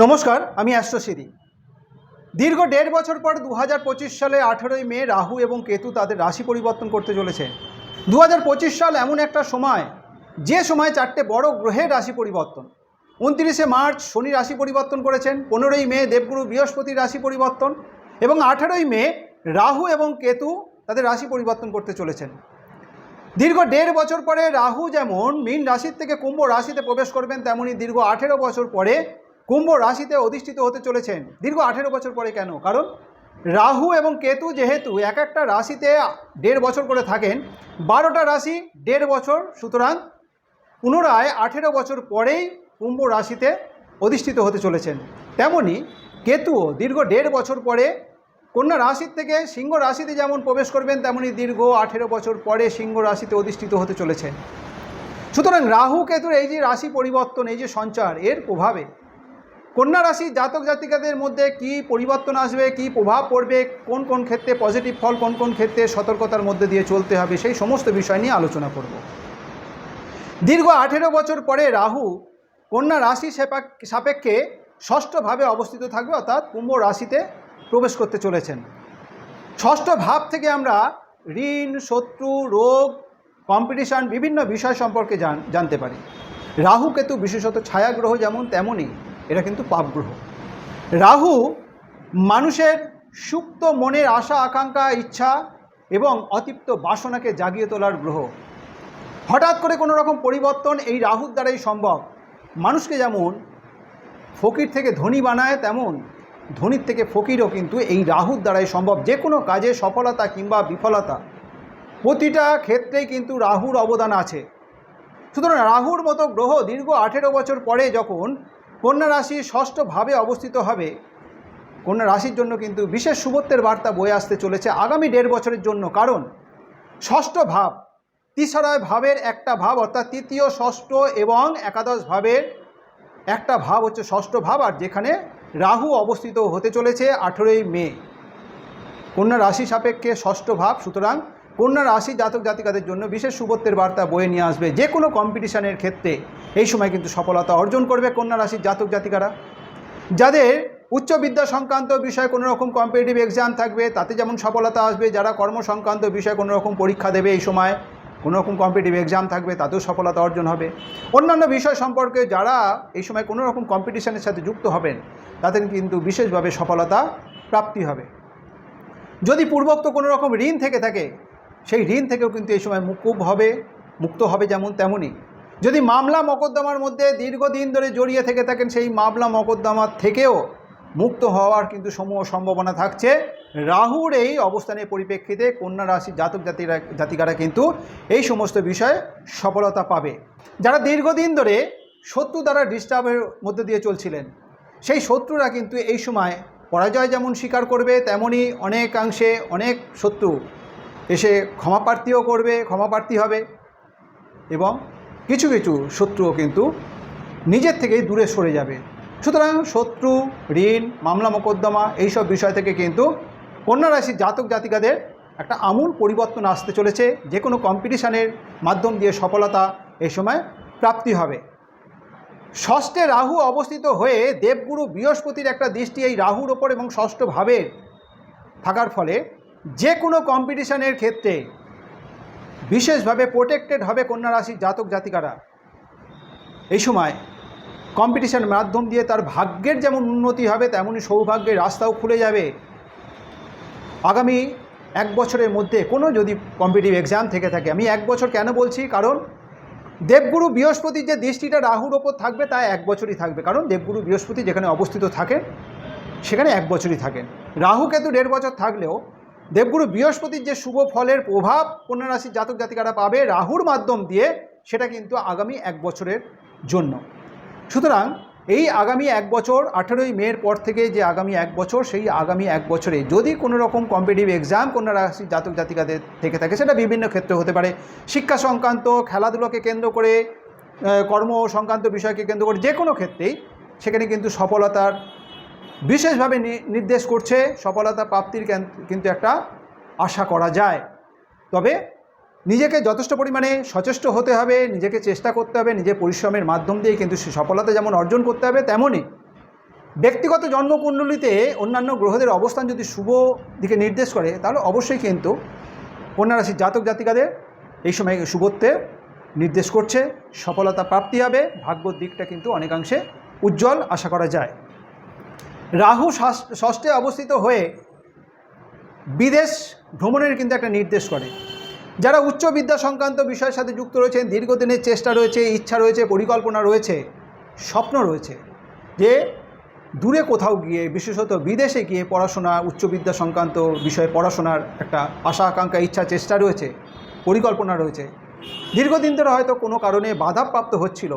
নমস্কার, আমি অ্যাস্ট্রোসিরি দীর্ঘ দেড় বছর পর দু হাজার পঁচিশ সালে আঠেরোই মে রাহু এবং কেতু তাদের রাশি পরিবর্তন করতে চলেছে। দু হাজার পঁচিশ সাল এমন একটা সময়, যে সময় চারটে বড় গ্রহের রাশি পরিবর্তন। উনত্রিশে মার্চ শনি রাশি পরিবর্তন করেছেন, পনেরোই মে দেবগুরু বৃহস্পতির রাশি পরিবর্তন এবং আঠেরোই মে রাহু এবং কেতু তাদের রাশি পরিবর্তন করতে চলেছেন। দীর্ঘ দেড় বছর পরে রাহু যেমন মীন রাশির থেকে কুম্ভ রাশিতে প্রবেশ করবেন, তেমনি দীর্ঘ আঠেরো বছর পরে কুম্ভ রাশিতে অধিষ্ঠিত হতে চলেছেন। দীর্ঘ আঠেরো বছর পরে কেন? কারণ রাহু এবং কেতু যেহেতু এক একটা রাশিতে দেড় বছর করে থাকেন, বারোটা রাশি দেড় বছর। সুতরাং পুনরায় আঠেরো বছর পরেই কুম্ভ রাশিতে অধিষ্ঠিত হতে চলেছেন। তেমনি কেতুও দীর্ঘ দেড় বছর পরে কন্যা রাশির থেকে সিংহ রাশিতে যেমন প্রবেশ করবেন, তেমনি দীর্ঘ আঠেরো বছর পরে সিংহ রাশিতে অধিষ্ঠিত হতে চলেছেন। সুতরাং রাহু, কেতুর এই যে রাশি পরিবর্তন, এই যে সঞ্চার, এর প্রভাবে কন্যা রাশি জাতক জাতিকাদের মধ্যে কি পরিবর্তন আসবে, কি প্রভাব পড়বে, কোন কোন ক্ষেত্রে পজিটিভ ফল, কোন কোন ক্ষেত্রে সতর্কতার মধ্যে দিয়ে চলতে হবে সেই সমস্ত বিষয় নিয়ে আলোচনা করব। দীর্ঘ আঠেরো বছর পরে রাহু কন্যা রাশি সাপেক্ষে ষষ্ঠভাবে অবস্থিত থাকবে, অর্থাৎ কুম্ভ রাশিতে প্রবেশ করতে চলেছেন। ষষ্ঠ ভাব থেকে আমরা ঋণ, শত্রু, রোগ কম্পিটিশান বিভিন্ন বিষয় সম্পর্কে জান, জানতে পারি। রাহু কেতু বিশেষত ছায়াগ্রহ যেমন, তেমনই এটা কিন্তু পাপগ্রহ রাহু মানুষের সুপ্ত মনের আশা, আকাঙ্ক্ষা, ইচ্ছা এবং অতিপ্ত বাসনাকে জাগিয়ে তোলার গ্রহ। হঠাৎ করে কোনো রকম পরিবর্তন এই রাহুর দ্বারাই সম্ভব। মানুষকে যেমন ফকির থেকে ধনী বানায়, তেমন ধনীর থেকে ফকিরও কিন্তু এই রাহুর দ্বারাই সম্ভব। যে কোনো কাজে সফলতা কিংবা বিফলতা প্রতিটা ক্ষেত্রেই কিন্তু রাহুর অবদান আছে। সুতরাং রাহুর মতো গ্রহ দীর্ঘ আঠেরো বছর পরে যখন কন্যা রাশি ষষ্ঠভাবে অবস্থিত হবে। কন্যা রাশির জন্য কিন্তু বিশেষ শুভত্বের বার্তা বয়ে আসতে চলেছে আগামী দেড় বছরের জন্য। কারণ ষষ্ঠ ভাব তিসরায় ভাবের একটা ভাব, অর্থাৎ তৃতীয়, ষষ্ঠ এবং একাদশ ভাবের একটা ভাব হচ্ছে ষষ্ঠ ভাব, আর যেখানে রাহু অবস্থিত হতে চলেছে আঠেরোই মে। কন্যা রাশি সাপেক্ষে ষষ্ঠ ভাব, সুতরাং কন্যা রাশি জাতক জাতিকাদের জন্য বিশেষ শুভত্বের বার্তা বয়ে নিয়ে আসবে যে কোনো কম্পিটিশানের ক্ষেত্রে। এই সময় কিন্তু সফলতা অর্জন করবে কন্যা রাশির জাতক জাতিকারা। যাদের উচ্চ বিদ্যা সংক্রান্ত বিষয়ে কোনো রকম কম্পিটিটিভ এক্সাম থাকবে, তাতে যেমন সফলতা আসবে, যারা কর্ম সংক্রান্ত বিষয়ে কোনো রকম পরীক্ষা দেবে এই সময়, কোনো রকম কম্পিটিটিভ এক্সাম থাকবে, তাতেও সফলতা অর্জন হবে। অন্যান্য বিষয় সম্পর্কে যারা এই সময় কোনো রকম কম্পিটিশনের সাথে যুক্ত হবেন, তাদের কিন্তু বিশেষভাবে সফলতা প্রাপ্তি হবে। যদি পূর্বোক্ত কোনো রকম ঋণ থেকে থাকে সেই ঋণ থেকেও কিন্তু এই সময় মুকুব হবে, মুক্ত হবে যেমন তেমনই। যদি মামলা মকদ্দমার মধ্যে দীর্ঘদিন ধরে জড়িয়ে থেকে থাকেন, সেই মামলা মকদ্দমার থেকেও মুক্ত হওয়ার কিন্তু সমূহ সম্ভাবনা থাকছে। রাহুর এই অবস্থানের পরিপ্রেক্ষিতে কন্যা রাশির জাতক জাতিরা, জাতিকারা কিন্তু এই সমস্ত বিষয়ে সফলতা পাবে। যারা দীর্ঘদিন ধরে শত্রু দ্বারা ডিস্টার্বের মধ্যে দিয়ে চলছিলেন, সেই শত্রুরা কিন্তু এই সময় পরাজয় যেমন স্বীকার করবে, তেমনই অনেকাংশে অনেক শত্রু এসে ক্ষমাপ্রার্থীও করবে ক্ষমাপ্রার্থী হবে এবং কিছু কিছু শত্রুও কিন্তু নিজের থেকেই দূরে সরে যাবে। সুতরাং শত্রু, ঋণ, মামলা, মোকদ্দমা এইসব বিষয় থেকে কিন্তু কন্যা রাশির জাতক জাতিকাদের একটা আমূল পরিবর্তন আসতে চলেছে। যে কোনো কম্পিটিশানের মাধ্যম দিয়ে সফলতা এই সময় প্রাপ্তি হবে। ষষ্ঠে রাহু অবস্থিত হয়ে দেবগুরু বৃহস্পতির একটা দৃষ্টি এই রাহুর ওপর এবং ষষ্ঠভাবে থাকার ফলে যে কোনো কম্পিটিশানের ক্ষেত্রে বিশেষভাবে প্রোটেক্টেড হবে কন্যা রাশির জাতক জাতিকারা। এই সময় কম্পিটিশান মাধ্যম দিয়ে তার ভাগ্যের যেমন উন্নতি হবে তেমনই সৌভাগ্যের রাস্তাও খুলে যাবে। আগামী এক বছরের মধ্যে কোনো যদি কম্পিটিভ এক্সাম থেকে থাকে, আমি এক বছর কেন বলছি? কারণ দেবগুরু বৃহস্পতির যে দৃষ্টিটা রাহুর ওপর থাকবে, তা এক বছরই থাকবে। কারণ দেবগুরু বৃহস্পতি যেখানে অবস্থিত থাকেন, সেখানে এক বছরই থাকেন। রাহু কেতু দেড় বছর থাকলেও দেবগুরু বৃহস্পতির যে শুভ ফলের প্রভাব কন্যা রাশির জাতক জাতিকারা পাবে রাহুর মাধ্যম দিয়ে, সেটা কিন্তু আগামী এক বছরের জন্য। সুতরাং এই আগামী এক বছর, আঠেরোই মের পর থেকে যে আগামী এক বছর, সেই আগামী এক বছরে যদি কোনো রকম কম্পিটিভ এক্সাম কন্যা জাতক জাতিকাদের থেকে থাকে, সেটা বিভিন্ন ক্ষেত্রে হতে পারে। শিক্ষা সংক্রান্ত, খেলাধুলোকে কেন্দ্র করে কর্ম সংক্রান্ত বিষয়কে কেন্দ্র করে, যে কোনো ক্ষেত্রেই সেখানে কিন্তু সফলতার বিশেষভাবে নির্দেশ করছে সফলতা প্রাপ্তির কেন- কিন্তু একটা আশা করা যায়। তবে নিজেকে যথেষ্ট পরিমাণে সচেষ্ট হতে হবে, নিজেকে চেষ্টা করতে হবে, নিজের পরিশ্রমের মাধ্যম দিয়ে কিন্তু সে সফলতা যেমন অর্জন করতে হবে তেমনই ব্যক্তিগত জন্মকুণ্ডলিতে অন্যান্য গ্রহদের অবস্থান যদি শুভ দিকে নির্দেশ করে, তাহলে অবশ্যই কিন্তু কন্যা রাশির জাতক জাতিকাদের এই সময় শুভত্বে নির্দেশ করছে, সফলতা প্রাপ্তি হবে, ভাগ্যর দিকটা কিন্তু অনেকাংশে উজ্জ্বল আশা করা যায়। রাহু ষষ্ঠে অবস্থিত হয়ে বিদেশ ভ্রমণের কিন্তু একটা নির্দেশ করে। যারা উচ্চ বিদ্যা সংক্রান্ত বিষয়ের সাথে যুক্ত রয়েছেন, দীর্ঘদিনের চেষ্টা রয়েছে, ইচ্ছা রয়েছে, পরিকল্পনা রয়েছে, স্বপ্ন রয়েছে যে দূরে কোথাও গিয়ে, বিশেষত বিদেশে গিয়ে পড়াশোনা, উচ্চ বিদ্যা সংক্রান্ত বিষয়ে পড়াশোনার একটা আশা, আকাঙ্ক্ষা, ইচ্ছা, চেষ্টা রয়েছে, পরিকল্পনা রয়েছে। দীর্ঘদিন ধরে হয়তো কোনো কারণে বাধাপ্রাপ্ত হচ্ছিল।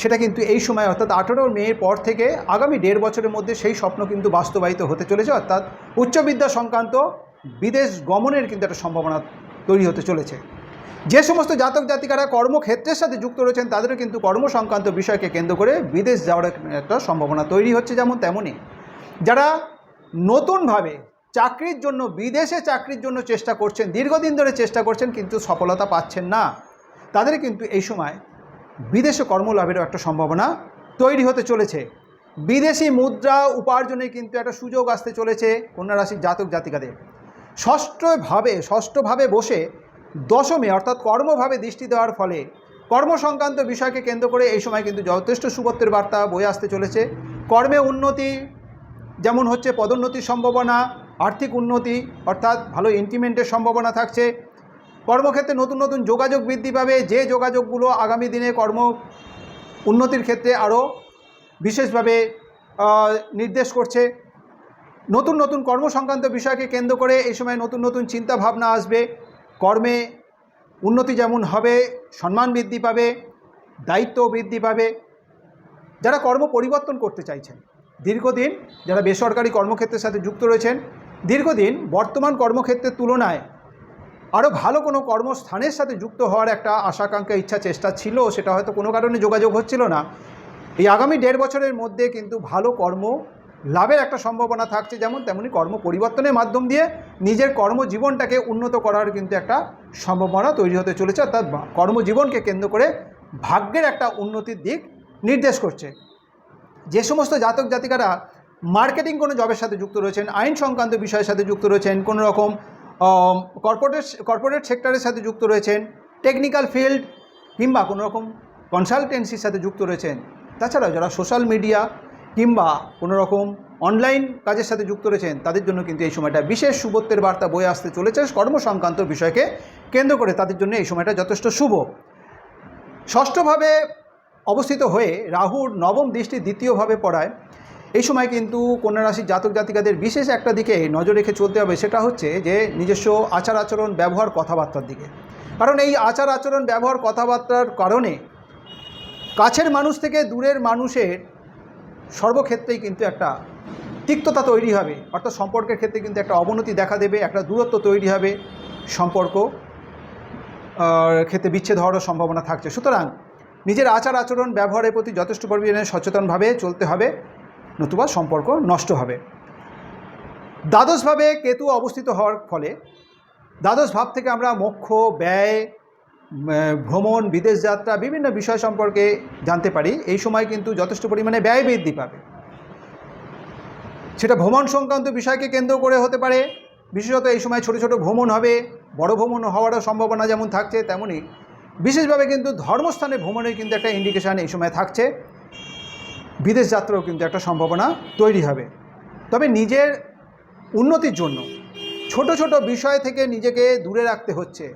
সেটা কিন্তু এই সময়, অর্থাৎ আঠেরো মেয়ের পর থেকে আগামী দেড় বছরের মধ্যে সেই স্বপ্ন কিন্তু বাস্তবায়িত হতে চলেছে, অর্থাৎ উচ্চবিদ্যা সংক্রান্ত বিদেশ গমনের কিন্তু একটা সম্ভাবনা তৈরি হতে চলেছে। যে সমস্ত জাতক জাতিকারা কর্মক্ষেত্রের সাথে যুক্ত রয়েছেন, তাদেরও কিন্তু কর্ম সংক্রান্ত বিষয়কে কেন্দ্র করে বিদেশ যাওয়ার একটা সম্ভাবনা তৈরি হচ্ছে যেমন তেমনই যারা নতুনভাবে চাকরির জন্য, বিদেশে চাকরির জন্য চেষ্টা করছেন, দীর্ঘদিন ধরে চেষ্টা করছেন, কিন্তু সফলতা পাচ্ছেন না, তাদের কিন্তু এই সময় বিদেশে কর্মলাভেরও একটা সম্ভাবনা তৈরি হতে চলেছে। বিদেশি মুদ্রা উপার্জনে কিন্তু একটা সুযোগ আসতে চলেছে কন্যা রাশির জাতক জাতিকাদের। ষষ্ঠভাবে ষষ্ঠভাবে বসে দশমে অর্থাৎ কর্মভাবে দৃষ্টি দেওয়ার ফলে কর্ম সংক্রান্ত বিষয়কে কেন্দ্র করে এই সময় কিন্তু যথেষ্ট সুবত্তের বার্তা বয়ে আসতে চলেছে। কর্মে উন্নতি যেমন হচ্ছে পদোন্নতির সম্ভাবনা, আর্থিক উন্নতি অর্থাৎ ভালো ইনক্রিমেন্টের সম্ভাবনা থাকছে। কর্মক্ষেত্রে নতুন নতুন যোগাযোগ বৃদ্ধি পাবে। যে যোগাযোগগুলো আগামী দিনে কর্ম উন্নতির ক্ষেত্রে আরও বিশেষভাবে নির্দেশ করছে। নতুন নতুন কর্ম সংক্রান্ত বিষয়কে কেন্দ্র করে এই সময় নতুন নতুন চিন্তা ভাবনা আসবে। কর্মে উন্নতি যেমন হবে, সম্মান বৃদ্ধি পাবে, দায়িত্ব বৃদ্ধি পাবে। যারা কর্ম পরিবর্তন করতে চাইছেন, দীর্ঘদিন যারা বেসরকারি কর্মক্ষেত্রের সাথে যুক্ত রয়েছেন, দীর্ঘদিন বর্তমান কর্মক্ষেত্রের তুলনায় আরও ভালো কোনো কর্মস্থানের সাথে যুক্ত হওয়ার একটা আশাকাঙ্ক্ষা, ইচ্ছা, চেষ্টা ছিল, সেটা হয়তো কোনো কারণে যোগাযোগ হচ্ছিল না। এই আগামী দেড় বছরের মধ্যে কিন্তু ভালো কর্ম লাভের একটা সম্ভাবনা থাকছে, যেমন তেমনি কর্ম পরিবর্তনের মাধ্যম দিয়ে নিজের কর্মজীবনটাকে উন্নত করার কিন্তু একটা সম্ভাবনা তৈরি হতে চলেছে, অর্থাৎ কর্মজীবনকে কেন্দ্র করে ভাগ্যের একটা উন্নতির দিক নির্দেশ করছে। যে সমস্ত জাতক জাতিকারা মার্কেটিং কোনো জবের সাথে যুক্ত রয়েছেন, আইন সংক্রান্ত বিষয়ের সাথে যুক্ত রয়েছেন, কোনো রকম কর্পোরেট কর্পোরেট সেক্টরের সাথে যুক্ত রয়েছেন টেকনিক্যাল ফিল্ড কিংবা কোনো রকম কনসালটেন্সির সাথে যুক্ত রয়েছেন। তাছাড়াও যারা সোশ্যাল মিডিয়া কিংবা কোনো রকম অনলাইন কাজের সাথে যুক্ত রয়েছেন, তাদের জন্য কিন্তু এই সময়টা বিশেষ শুভত্বের বার্তা বয়ে আসতে চলেছে। কর্মসংক্রান্ত বিষয়কে কেন্দ্র করে তাদের জন্য এই সময়টা যথেষ্ট শুভ। ষষ্ঠভাবে অবস্থিত হয়ে রাহুর নবম দৃষ্টি দ্বিতীয়ভাবে পড়ায়। এই সময় কিন্তু কন্যা রাশির জাতক জাতিকাদের বিশেষ একটা দিকে নজর রেখে চলতে হবে, সেটা হচ্ছে যে নিজস্ব আচার আচরণ, ব্যবহার, কথাবার্তার দিকে। কারণ এই আচার আচরণ, ব্যবহার, কথাবার্তার কারণে কাছের মানুষ থেকে দূরের মানুষের সর্বক্ষেত্রেই কিন্তু একটা তিক্ততা তৈরি হবে, অর্থাৎ সম্পর্কের ক্ষেত্রে কিন্তু একটা অবনতি দেখা দেবে, একটা দূরত্ব তৈরি হবে, সম্পর্ক ক্ষেত্রে বিচ্ছেদ হওয়ারও সম্ভাবনা থাকছে। সুতরাং নিজের আচার আচরণ, ব্যবহারের প্রতি যথেষ্ট পরিমাণে সচেতনভাবে চলতে হবে। নতুবা সম্পর্ক নষ্ট হবে। দ্বাদশভাবে কেতু অবস্থিত হওয়ার ফলে দ্বাদশ ভাব থেকে আমরা মোক্ষ, ব্যয় ভ্রমণ, বিদেশ যাত্রা, বিভিন্ন বিষয় সম্পর্কে জানতে পারি। এই সময় কিন্তু যথেষ্ট পরিমাণে ব্যয় বৃদ্ধি পাবে। সেটা ভ্রমণ সংক্রান্ত বিষয়কে কেন্দ্র করে হতে পারে। বিশেষত এই সময় ছোট ছোট ভ্রমণ হবে, বড় ভ্রমণ হওয়ারও সম্ভাবনা যেমন থাকছে তেমনই বিশেষভাবে কিন্তু ধর্মস্থানে ভ্রমণের কিন্তু একটা ইন্ডিকেশান এই সময় থাকছে। বিদেশ যাত্রাও কিন্তু একটা সম্ভাবনা তৈরি হবে। তবে নিজের উন্নতির জন্য ছোট ছোট বিষয় থেকে নিজেকে দূরে রাখতে হচ্ছে।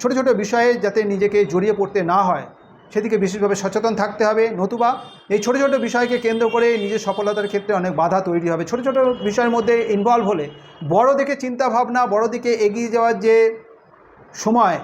ছোট ছোট বিষয়ে যাতে নিজেকে জড়িয়ে পড়তে না হয়, সেদিকে বিশেষভাবে সচেতন থাকতে হবে। নতুবা এই ছোট ছোট বিষয়কে কেন্দ্র করে নিজের সফলতার ক্ষেত্রে অনেক বাধা তৈরি হবে। ছোট ছোট বিষয়ের মধ্যে ইনভলভ হলে বড় দিকে চিন্তা ভাবনা বড় দিকে এগিয়ে যাওয়ার যে সময়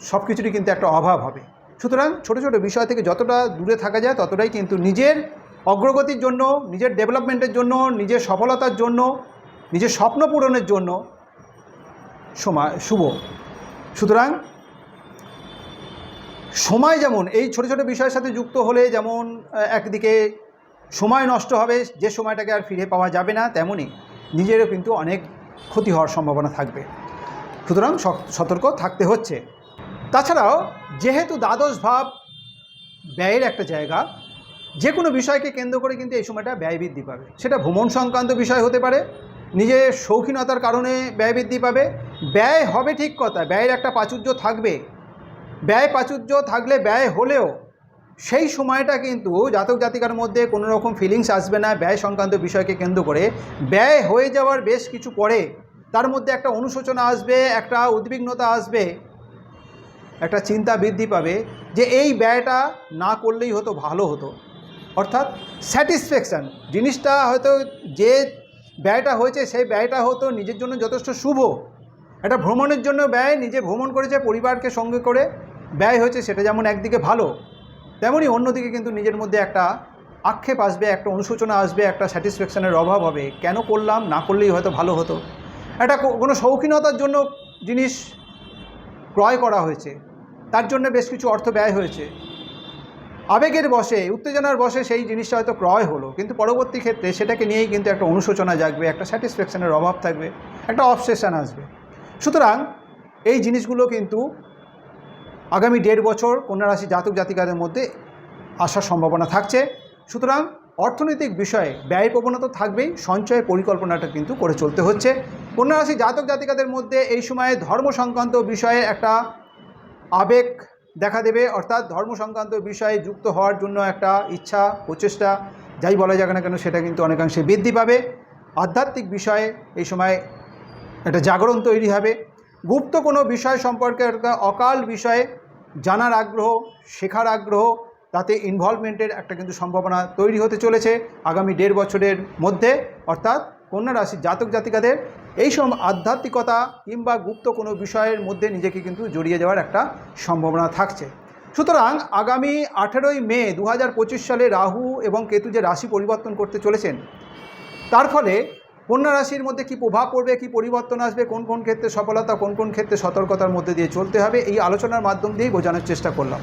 সব কিছুরই কিন্তু একটা অভাব হবে। সুতরাং ছোট ছোট বিষয় থেকে যতটা দূরে থাকা যায় ততটাই কিন্তু নিজের অগ্রগতির জন্য, নিজের ডেভেলপমেন্টের জন্য, নিজের সফলতার জন্য, নিজের স্বপ্ন পূরণের জন্য সময় শুভ। সুতরাং সময় যেমন, এই ছোট ছোট বিষয়ের সাথে যুক্ত হলে যেমন একদিকে সময় নষ্ট হবে, যে সময়টাকে আর ফিরে পাওয়া যাবে না তেমনই নিজেরও কিন্তু অনেক ক্ষতি হওয়ার সম্ভাবনা থাকবে। সুতরাং সতর্ক থাকতে হচ্ছে। তাছাড়াও, যেহেতু দ্বাদশ ভাব ব্যয়ের একটা জায়গা, যে কোনো বিষয়কে কেন্দ্র করে কিন্তু এই সময়টা ব্যয় বৃদ্ধি পাবে। সেটা ভ্রমণ সংক্রান্ত বিষয় হতে পারে, নিজের শৌখিনতার কারণে ব্যয় বৃদ্ধি পাবে। ব্যয় হবে ঠিক কথা, ব্যয়ের একটা প্রাচুর্য থাকবে। ব্যয় প্রাচুর্য থাকলে ব্যয় হলেও সেই সময়টা কিন্তু জাতক জাতিকার মধ্যে কোনো রকম ফিলিংস আসবে না, ব্যয় সংক্রান্ত বিষয়কে কেন্দ্র করে। ব্যয় হয়ে যাওয়ার বেশ কিছু পরে তার মধ্যে একটা অনুশোচনা আসবে, একটা উদ্বিগ্নতা আসবে। একটা চিন্তা বৃদ্ধি পাবে যে এই ব্যয়টা না করলেই হতো ভালো হতো। অর্থাৎ স্যাটিসফ্যাকশান, জিনিসটা হয়তো যে ব্যয়টা হয়েছে সেই ব্যয়টা হতো নিজের জন্য যথেষ্ট শুভ। একটা ভ্রমণের জন্য ব্যয়, নিজে ভ্রমণ করেছে, পরিবারকে সঙ্গে করে ব্যয় হয়েছে, সেটা যেমন একদিকে ভালো তেমনই অন্যদিকে কিন্তু নিজের মধ্যে একটা আক্ষেপ আসবে, একটা অনুশোচনা আসবে, একটা স্যাটিসফ্যাকশানের অভাব হবে। কেন করলাম, না করলেই হয়তো ভালো হতো। একটা কোনো শৌখিনতার জন্য জিনিস ক্রয় করা হয়েছে। তার জন্য বেশ কিছু অর্থ ব্যয় হয়েছে। আবেগের বসে, উত্তেজনার বসে সেই জিনিসটা হয়তো ক্রয় হলো, কিন্তু পরবর্তী ক্ষেত্রে সেটাকে নিয়েই কিন্তু একটা অনুশোচনা জাগবে, একটা স্যাটিসফ্যাকশনের অভাব থাকবে, একটা অবসেশন আসবে। সুতরাং এই জিনিসগুলো কিন্তু আগামী দেড় বছর কন্যা রাশি জাতক জাতিকাদের মধ্যে আসার সম্ভাবনা থাকছে। সুতরাং অর্থনৈতিক বিষয়ে ব্যয় প্রবণতা থাকবেই সঞ্চয় পরিকল্পনাটা কিন্তু করে চলতে হচ্ছে। কন্যা রাশি জাতক জাতিকাদের মধ্যে এই সময়ে ধর্ম সংক্রান্ত বিষয়ে একটা আবেগ দেখা দেবে, অর্থাৎ ধর্ম সংক্রান্ত বিষয়ে যুক্ত হওয়ার জন্য একটা ইচ্ছা, প্রচেষ্টা, যাই বলা যাক না কেন সেটা কিন্তু অনেকাংশে বৃদ্ধি পাবে। আধ্যাত্মিক বিষয়ে এই সময় একটা জাগরণ তৈরি হবে। গুপ্ত কোনো বিষয় সম্পর্কে একটা অকাল বিষয়ে জানার আগ্রহ, শেখার আগ্রহ তাতে ইনভলভমেন্টের একটা কিন্তু সম্ভাবনা তৈরি হতে চলেছে আগামী দেড় বছরের মধ্যে। অর্থাৎ কন্যা রাশির জাতক জাতিকাদের এই সব আধ্যাত্মিকতা কিংবা গুপ্ত কোনো বিষয়ের মধ্যে নিজেকে কিন্তু জড়িয়ে যাওয়ার একটা সম্ভাবনা থাকছে। সুতরাং আগামী আঠেরোই মে দু হাজার পঁচিশ সালে রাহু এবং কেতু যে রাশি পরিবর্তন করতে চলেছেন, তার ফলে কন্যা রাশির মধ্যে কি প্রভাব পড়বে, কি পরিবর্তন আসবে, কোন কোন ক্ষেত্রে সফলতা, কোন কোন ক্ষেত্রে সতর্কতার মধ্যে দিয়ে চলতে হবে, এই আলোচনার মাধ্যম দিয়েই বোঝানোর চেষ্টা করলাম।